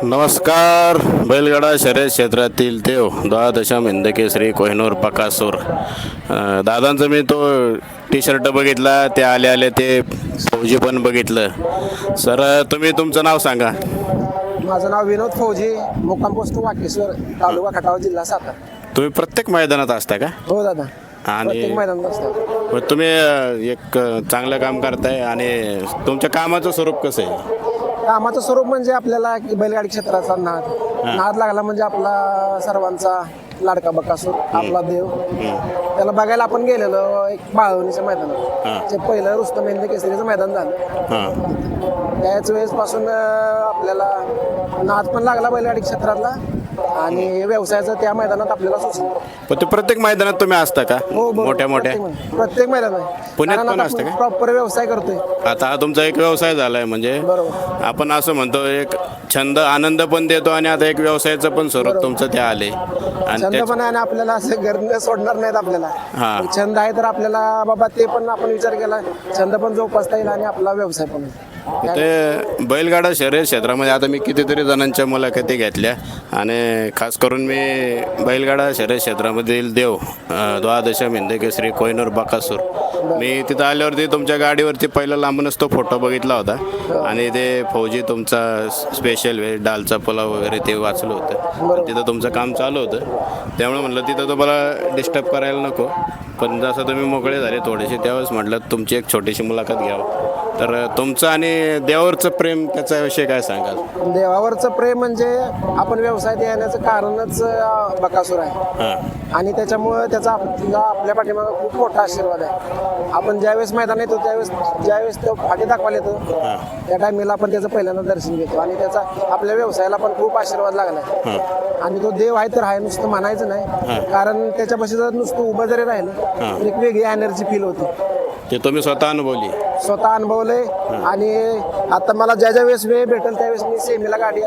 नमस्कार. बैलगाडा शर्यत क्षेत्रातील देव द्वादशम हिंदके श्री कोहिनूर पकासूर दादांचं मी तो टी शर्ट बघितला ते आले आले ते फौजी पण बघितलं. सर तुम्ही तुमचं नाव सांगा. माझं नाव विनोद फौजी मुक्काम पोस्ट वाकेश्वर तालुका खटाव जिल्हा सातारा. तुम्ही प्रत्येक मैदानात असता का? हो दादा. आणि मैदानात तुम्ही एक चांगलं काम करताय आणि तुमच्या कामाचं स्वरूप कसं आहे? कामाचं स्वरूप म्हणजे आपल्याला की बैलगाडी क्षेत्राचा नाद. नाद लागला म्हणजे आपला सर्वांचा लाडका बकासूर आपला देव. त्याला बघायला आपण गेलेलो एक बाळवणीच्या मैदानात. ते पहिलं रुस्तम हिंद केसरीचं मैदान झालं. त्याच वेळेस पासून आपल्याला नाद पण लागला बैलगाडी क्षेत्रातला. आणि व्यवसायाचं त्या मैदानात आपल्याला सुचलं. पण ते प्रत्येक मैदानात तुम्ही असता का? हो बरोबर. मोठ्या मोठ्या? प्रत्येक- प्रत्येक मैदान आहे. पुण्यात पण असतं का? प्रॉपर व्यवसाय करतोय. आता हा तुमचा एक व्यवसाय झालाय म्हणजे बरोबर. आपण असं म्हणतो एक छंद आनंद पण देतो आणि आता एक व्यवसायाचं पण स्वरूप तुमचं ते आले आणि छंद त्याच- पण आहे आणि आपल्याला असं घरनं सोडणार नाहीत आपल्याला. हा. मग छंद आहे तर आपल्याला बाबा ते पण आपण विचार केला छंद पण जोपासता येईल आणि आपला व्यवसाय पण होईल. ते बैलगाडा शर्यत क्षेत्रामध्ये आता मी कितीतरी जणांच्या मुलाखती घेतल्या आणि खास करून मी बैलगाडा शर्यत क्षेत्रामधील देव अं, द्वादशम हिंदकेसरी कोयनूर बकासूर. मी तिथं आल्यावरती तुमच्या गाडीवरती पहिला लांबूनच तो फोटो बघितला होता आणि ते फौजी तुमचा स्पेशल वे डालचा पुलाव वगैरे ते वाचलं होतं. तिथं तुमचं काम चालू होतं. त्यामुळे म्हटलं तिथं तुम्हाला डिस्टर्ब करायला नको. पण जसं तुम्ही मोकळे झाले थोडेसे त्यावेळेस म्हटलं तुमची एक छोटीशी मुलाखत घ्यावं. तर तुमचं आणि देवावरचं प्रेम त्याच्याविषयी काय सांगाल? देवावरचं प्रेम म्हणजे आपण व्यवसायात येण्याचं कारणच अं, बकासूर आहे. हां. आणि त्याच्यामुळं त्याचा आपला आपल्या पाठीमागे खूप मोठा आशीर्वाद आहे. आपण ज्यावेळेस मैदान येतो त्यावेळेस ज्यावेळेस तो फाटी दाखवायला येतो त्या टायमिंगला आपण त्याचं पहिल्यांदा दर्शन घेतो. आणि त्याचा आपल्या व्यवसायाला पण खूप आशीर्वाद लागला आहे आणि तो देव आहे तर आहे नुसतं म्हणायचं नाही. कारण त्याच्यापाशी जर नुसतं उभं जरी राहिलं तर एक वेगळी एनर्जी फील होते. ते तुम्ही स्वतः अनुभवली? स्वतः अनुभवलंय. आणि आता मला ज्या ज्या वेळेस वेळ भेटेल त्यावेळेस मी सेमीला गाडी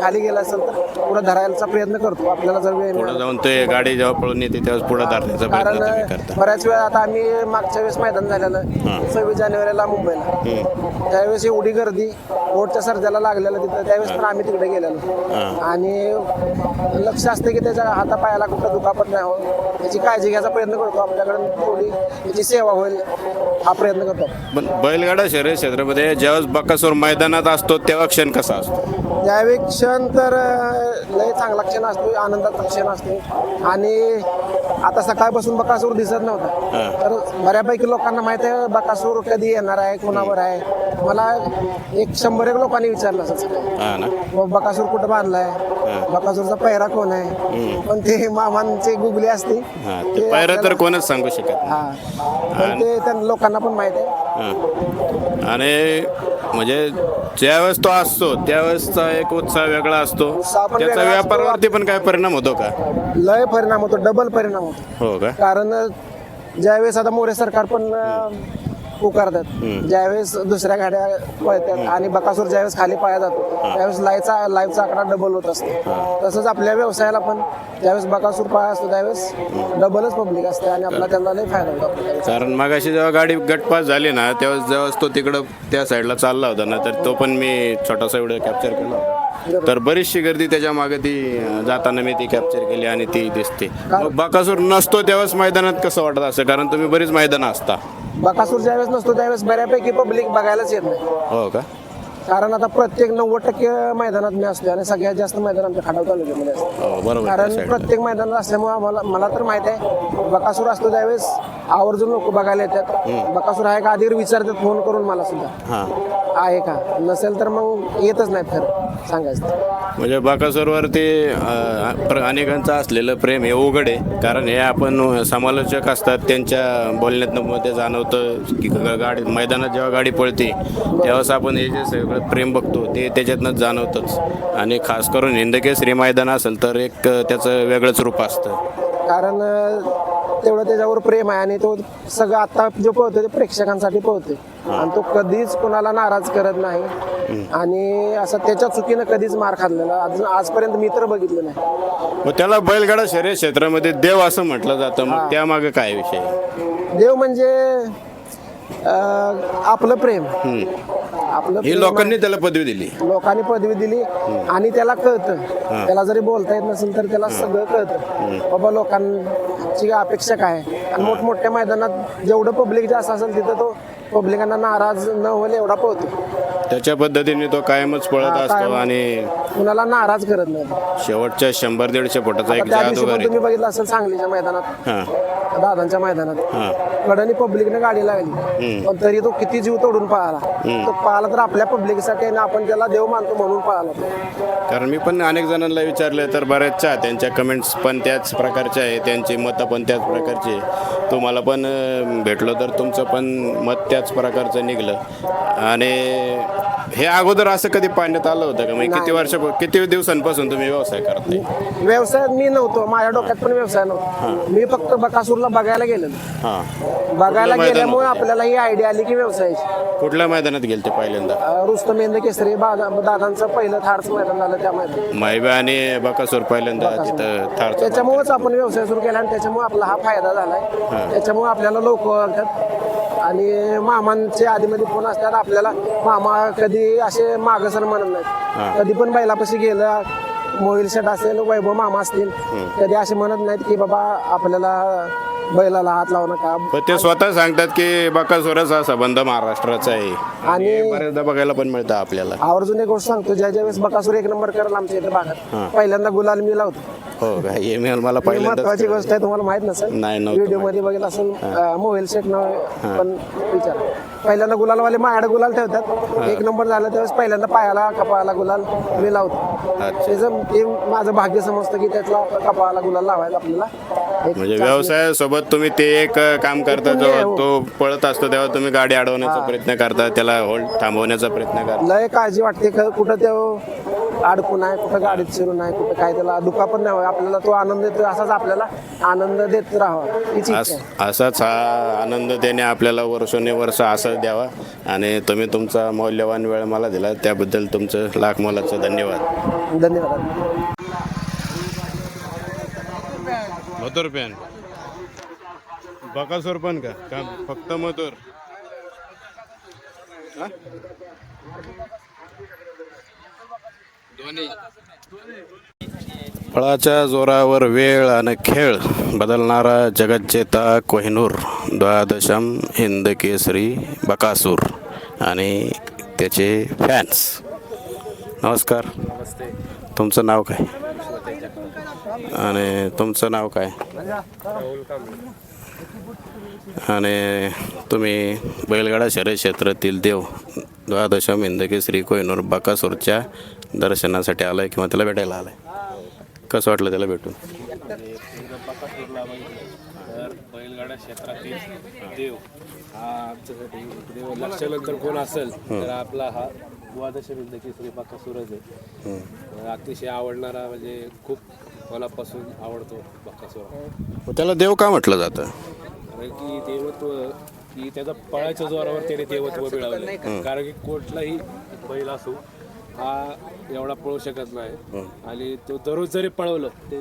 खाली गेला असेल तर पुढे धरायचा प्रयत्न करतो. आपल्याला जर वेळ पुढे. जाऊन ते गाडी जेव्हा पळून येते त्यावेळेस पुढे धरण्याचा कारण प्रयत्न तुम्ही करता. बऱ्याच वेळा आता आम्ही मागच्या वेळेस मैदान झालेलं सव्वीस जानेवारीला मुंबईला. त्यावेळेस एवढी गर्दी बोटच्या सर्जाला लागलेलं तिथं त्यावेळेस पण आम्ही तिकडे गेलेलो. आणि लक्ष असते की त्याच्या हातापायाला कुठं दुखापत नाही हो त्याची काळजी घ्यायचा प्रयत्न करतो. आपल्याकडे थोडी त्याची सेवा होईल हा प्रयत्न करतो. पण बैलगाडा शर्यत क्षेत्रामध्ये ज्यावेळेस बकासूर मैदानात असतो तेव्हा क्षण कसा असतो? त्यावेळी क्षण तर अं, लय चांगला क्षण असतो आनंदाचा क्षण असतो. आणि आता सकाळपासून बकासूर दिसत नव्हता. तर बऱ्यापैकी लोकांना माहीत आहे बकासूर कधी येणार आहे कोणावर आहे? मला एक शंभर एक लोकांनी विचारलं असं. हा ना. बकासूर कुठं बांधलाय? बकासूरचा पैरा कोण आहे? पण ते मामांचे गुगली असते. हा ते पायरं तर कोणच सांगू शकत नाही. हा. पण ते त्या लोकांना पण माहीत आहे. हा. आणि म्हणजे ज्यावेळेस तो असतो त्यावेळेसचा एक उत्साह वेगळा असतो. उत्साह पण त्याचा वेगळा असतो. व्यापारावरती पण काय परिणाम होतो का? लय परिणाम होतो डबल परिणाम होतो. हो का? कारण ज्यावेळेस आता मोरे सरकार पण अं, पुकारतात ज्यावेळेस दुसऱ्या गाड्या पळतात आणि बकासूर ज्यावेळेस खाली पाया जातो त्यावेळेस लाईचा लाईव्हचा आकडा डबल होत असतो. तसंच आपल्या व्यवसायाला पण ज्यावेळेस बकासूर पाया असतो त्यावेळेस डबलच पब्लिक असते आणि आपला त्यांना लय फायदा होतो. कारण मगाशी जेव्हा गाडी गटपास झाली ना तेव्हा जेव्हा तो तिकडं त्या साईडला चालला होता ना तर तो पण मी छोटासा व्हिडिओ कॅप्चर केला होता. तर बरीचशी गर्दी त्याच्यामागे ती जाताना मी ती कॅप्चर केली आणि ती दिसते. मग बाकासूर नसतो त्यावेळेस मैदानात कसं वाटत असं? कारण तुम्ही बरीच मैदानं असता. बकासूर ज्यावेळेस नसतो त्यावेळेस बऱ्यापैकी पब्लिक बघायलाच येत नाही. हो का? कारण आता प्रत्येक नव्वद टक्के मैदानात मी असतो आणि सगळ्यात जास्त मैदान आमच्या खटाव तालुक्यामध्ये असतं. हो बरोबर कारण. प्रत्येक मैदानात असल्यामुळे आम्हाला मला तर माहीत आहे बकासूर असतो त्यावेळेस आवर्जून लोक बघायला येतात. बकासूर आहे का? आधी विचारतात फोन करून मला सुद्धा. हां. आहे का? नसेल तर मग येतच नाहीत खरं सांगायचं. म्हणजे बाकासूरवरती अनेकांचं असलेलं प्रेम हे उघड आहे. कारण हे आपण समालोचक असतात. त्यांच्या बोलण्यातनं मध्ये जाणवतं की गाडी मैदानात जेव्हा गाडी पळते तेव्हाच आपण हे जे सगळं प्रेम बघतो ते त्याच्यातनंच जाणवतंच. आणि खास करून हिंदकेसरी मैदान असेल तर एक त्याचं वेगळंच रूप असतं. कारण तेवढं त्याच्यावर प्रेम आहे आणि तो सगळं आता जो पळतोय ते प्रेक्षकांसाठी पळतोय आणि तो कधीच कोणाला नाराज करत नाही. आणि असं त्याच्या चुकीनं कधीच मार खाल्लेला अजून आजपर्यंत मी तर बघितलं नाही. मग त्याला बैलगाडा शर्यत क्षेत्रामध्ये देव असं म्हटलं जातं. मग त्यामागे काय विषय? देव म्हणजे आपलं प्रेम. आपलं ही लोकांनी त्याला पदवी दिली. लोकांनी पदवी दिली आणि त्याला कळतं. त्याला जरी बोलता येत नसेल तर त्याला सगळं कळतं. बाबा लोकांची अपेक्षा काय आहे. आणि मोठमोठ्या मैदानात जेवढं पब्लिक जास्त असेल तिथं तो पब्लिकांना नाराज न होईल एवढा पळतो. त्याच्या पद्धतीने तो कायमच पळत हा, असतो कायम. आणि कुणाला नाराज करत नाही. शेवटच्या शंभर दीडशे फुटाचा एक त्या दिवशी जादूगार पण आहे. तुम्ही बघितलं असेल सांगलीच्या मैदानात. हा. दादांच्या मैदानात. हा. कडनी पब्लिकने गाडी लागली पण तरी तो किती जीव तोडून पळाला. तो पळाला तर आपल्या पब्लिकसाठी आणि आपण त्याला देव मानतो म्हणून पळाला तो. कारण मी पण अनेक जणांना विचारले तर बऱ्याचशा त्यांच्या कमेंट्स पण त्याच प्रकारच्या आहे त्यांची मतं पण त्याच प्रकारची आहे तुम्हाला पण अं, भेटलो तर तुमचं पण मत त्याच प्रकारचं निघलं. आणि हे अगोदर असं कधी पाहण्यात आलं होतं का? म्हणजे किती वर्ष किती दिवसांपासून तुम्ही व्यवसाय करताय? व्यवसायात मी नव्हतो. माझ्या डोक्यात पण व्यवसाय नव्हता. मी फक्त बकासूरला बघायला गेलेलो. हां. बघायला मैदान गेल्यामुळे आपल्याला ही आयडिया आली की व्यवसायाची. कुठल्या मैदानात गेले ते पहिल्यांदा? अं, रुस्तम इंद केसरी बागा- दादांचं पहिलं थारचं मैदान झालं त्या मैदान मायबा आणि बकासूर पहिल्यांदा तिथं थारचं त्याच्यामुळेच आपण व्यवसाय सुरू केला आणि त्याच्यामुळे आपला हा फायदा झालाय. त्याच्यामुळे आपल्याला लोक ओळखतात. आणि मामांचे आधीमध्ये फोन असतात आपल्याला मामा कधी असे मागसर म्हणत नाहीत. कधी पण बैलापाशी गेलं मोहिल शेट असेल वैभव मामा असतील कधी असे म्हणत नाहीत की बाबा आपल्याला बैलाला हात लावू नका. पण ते स्वतः सांगतात की बकासुरच हा संबंध महाराष्ट्राचा आहे. आणि बऱ्याचदा बघायला पण मिळतं आपल्याला. आवर्जून एक गोष्ट सांगतो ज्या ज्या वेळेस बकासूर एक नंबर करेल आमच्या इथे भागात पहिल्यांदा गुलाल मी लावतो. हो का हे मी मला ही पहिल्यांदाच महत्वाची गोष्ट आहे तुम्हाला माहीत नसेल. नाही, नव्हतं व्हिडिओमध्ये बघितलं असेल मोबाईल सेट न पण विचार. पहिल्यांदा गुलालवाले माझ्याकडे गुलाल ठेवतात. एक नंबर झाला त्यावेळेस पहिल्यांदा पायाला कपाळाला गुलाल मी लावतो. त्याचं ते माझं भाग्य समजतं की त्यातला कपाळाला गुलाल लावायचा आपल्याला एक म्हणजे व्यवसायासोबत तुम्ही ते एक काम करता जेव्हा हो. तो पळत असतो तेव्हा तुम्ही गाडी अडवण्याचा प्रयत्न करता त्याला होल्ड थांबवण्याचा प्रयत्न करता. लय काळजी वाटते क- कुठं ते अडकून आहे कुठं गाडीत शिरून आहे कुठं काय त्याला दुखापत नाही व्हावी. आपल्याला तो आनंद देतो असाच आपल्याला आनंद देत राहावा. हीच इच्छा अस- आहे असाच हा आनंद त्याने आपल्याला वर्षोन्वर्ष असाच द्यावा. आणि तुम्ही तुमचा मौल्यवान वेळ मला दिला त्याबद्दल तुमचं लाख मोलाचं धन्यवाद. धन्यवाद. मथुर पॅन. बकासूर पण का? का फक्त मथुर? हा? फळाच्या जोरावर वेळ आणि खेळ. बदलणारा जगज्जेता कोहिनूर द्वादशम हिंद केसरी बकासूर आणि त्याचे फॅन्स नमस्कार. तुमचं नाव काय? आणि तुमचं नाव काय? आणि तुम्ही बैलगाडा शर्यत क्षेत्रातील देव. द्वादशम हिंदकी श्री कोहिनूर बकासूरच्या दर्शनासाठी आलाय किंवा त्याला भेटायला आलाय. कसं वाटलं त्याला भेटून? तर बैलगाडा क्षेत्रातील देव हा आमच्यासाठी देव लक्षानंतर कोण असेल तर आपला हा द्वादश बाका सूरज आहे. अतिशय आवडणारा म्हणजे खूप मनापासून आवडतो बाकासूर. त्याला देव का म्हटलं जातं? कारण की देवत्व की त्याचा पळाच्या जोरावर त्याने देवत्व मिळवलं. कारण की कुठलाही बैल असो हा एवढा पळू शकत नाही. आणि तो दररोज जरी पळवलं ते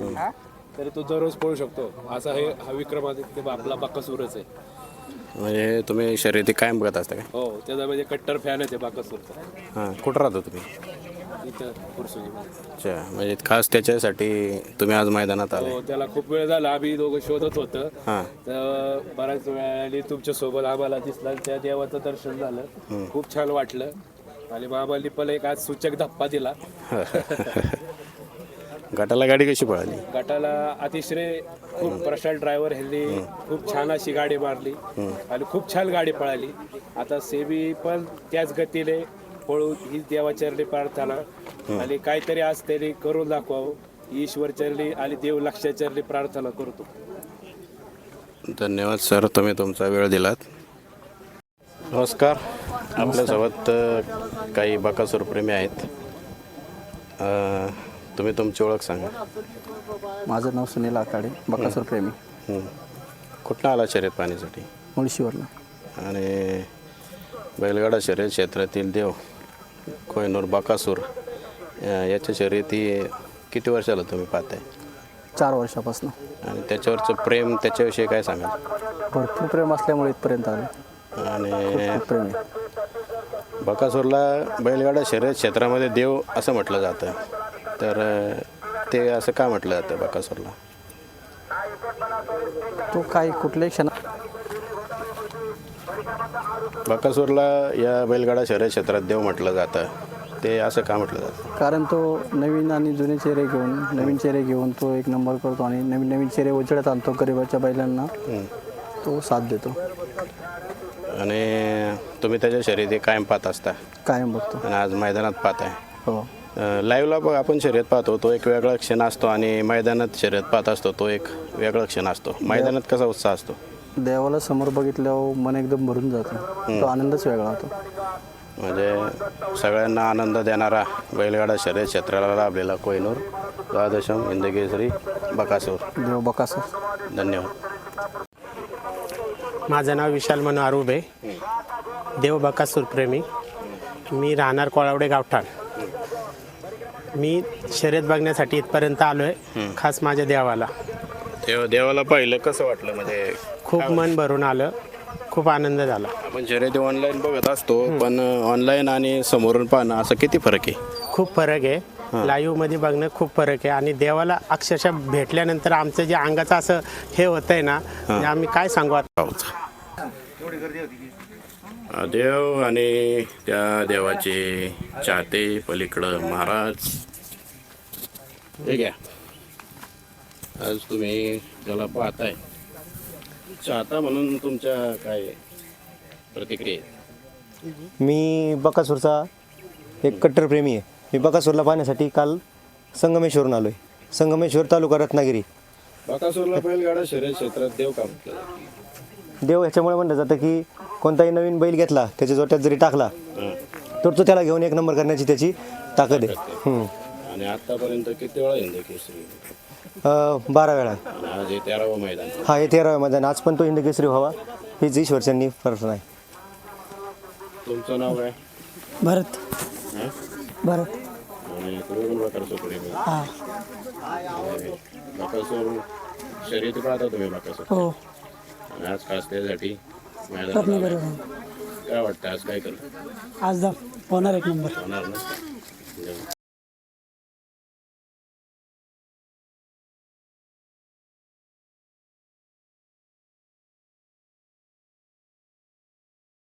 तरी तो दररोज पळू शकतो. असा हे हा विक्रमादित्य आपला बाकासूरच आहे. म्हणजे तुम्ही शर्यती कायम बघत असता काय हो त्याचा म्हणजे कट्टर फॅन आहे ते बाकासूरचा. हां कुठं राहता तुम्ही? इथं अच्छा म्हणजे खास त्याच्यासाठी तुम्ही आज मैदानात आले. हो त्याला खूप वेळ झाला. आम्ही दोघं शोधत होतं. हां. तर बऱ्याच वेळाने तुमच्यासोबत आम्हाला दिसला त्या देवाचं दर्शन झालं. खूप छान वाटलं. आणि मामाली पण एक आज सूचक धप्पा दिला. गटाला गाडी कशी पळाली? गटाला अतिशय खूप प्रशांत ड्रायव्हर ह्यांनी खूप छान अशी गाडी मारली. आणि खूप छान गाडी पळाली. आता सेबी पण त्याच गतीने पळून ही देवाचरणी प्रार्थना. आणि काहीतरी आज त्यांनी करून दाखवावं. ईश्वर चरणी आणि देव लक्षाचरणी प्रार्थना करतो. धन्यवाद सर. तुम्ही तुमचा वेळ दिलात. नमस्कार. आपल्यासोबत काही बकासूर प्रेमी आहेत. अ, तुम्ही तुमची ओळख सांगा. माझं नाव सुनील आकाडे बकासूर प्रेमी. हं. कुठनं आला शर्यत पाहण्यासाठी? मुळशीवरला आणि बैलगाडा शर्यत क्षेत्रातील देव. कोहिनूर बकासूर याच्या शर्यती किती वर्षाला तुम्ही पाहताय? चार वर्षापासून. आणि त्याच्यावरचं प्रेम त्याच्याविषयी काय सांगाल? भरपूर प्रेम असल्यामुळे इथपर्यंत आलो. आणि खूप प्रेम आहे. बकासूरला बैलगाडा शर्यत क्षेत्रामध्ये देव असं म्हटलं जातं. तर अ, ते असं का म्हटलं जातं बकासूरला? तो काही कुठल्याही क्षणा बकासूरला या बैलगाडा शर्यत क्षेत्रात देव म्हटलं जातं. ते असं का म्हटलं जातं? कारण तो नवीन आणि जुने चेहरे घेऊन नवीन चेहरे घेऊन तो एक नंबर करतो आणि नवीन नवीन चेहरे उजळत आणतो गरिबाच्या बैलांना. तो साथ देतो. आणि तुम्ही त्याच्या शर्यती कायम पाहत असता? कायम बघतो. आणि आज मैदानात पाहताय हो. लाईव्हला बघ आपण शर्यत पाहतो तो एक वेगळा क्षण असतो आणि मैदानात शर्यत पाहत असतो तो एक वेगळा क्षण असतो. मैदानात कसा उत्साह असतो? देवाला समोर बघितल्यावर मन एकदम भरून जातो. तो आनंदच वेगळा होतो. म्हणजे सगळ्यांना आनंद देणारा बैलगाडा शर्यत क्षेत्राला लाभलेला कोहिनूर द्वादशम हिंदकेसरी बकासूर. देव बकासूर. धन्यवाद. माझं नाव विशाल मनो आरुबे. देव बकासूर प्रेमी. मी राहणार कोळावडे गावठाण. मी शर्यत बघण्यासाठी इथपर्यंत आलो आहे खास माझ्या देवाला. देव देवाला पाहिलं कसं वाटलं? म्हणजे खूप मन भरून आलं. खूप आनंद झाला. आपण शर्यती ऑनलाईन बघत असतो पण ऑनलाईन आणि समोरून पाहणं असं किती फरक आहे? खूप फरक आहे. लाईव्हमध्ये बघणं खूप फरक आहे. आणि देवाला अक्षरशः भेटल्यानंतर आमचं जे अंगाचं असं हे होतंय ना म्हणजे आम्ही काय सांगू आता? देव आणि त्या देवाचे चाहते पलीकडं महाराज. हे घ्या आज तुम्ही त्याला पाहताय चाहता म्हणून तुमच्या काय प्रतिक्रिया आहेत? मी बकासूरचा एक कट्टरप्रेमी आहे मी बकासूरला पाहण्यासाठी काल संगमेश्वरून आलो आहे संगमेश्वर तालुका रत्नागिरी बकासूरला बैलगाडा शर्यत क्षेत्रात देव का म्हटलं जातं? देव ह्याच्यामुळे म्हणलं जातं की कोणताही नवीन बैल घेतला त्याच्या जोट्यात जरी टाकला. तर तो त्याला घेऊन एक नंबर करण्याची त्याची ताकद आहे हम्म. आणि आतापर्यंत किती वेळा हिंद केसरी अं, बारा वेळा. आज हे तेरावं मैदान. हा हे तेराव्या मैदान. आज पण तो हिंद केसरी व्हावा हीच ईश्वरच्यांनी प्रार्थना आहे तुमचं नाव काय? भरत. हं? भरत. आणि तुम्ही पण बकासूर प्रेमी हा. आणि बकासूर शर्यती पाहता तुम्ही बकासूर हो. आणि आज खास त्यासाठी मैदानात रत्नागिरी आलाय. काय वाटतं आज काय करू? आज दा होणार एक नंबर. होणार ना?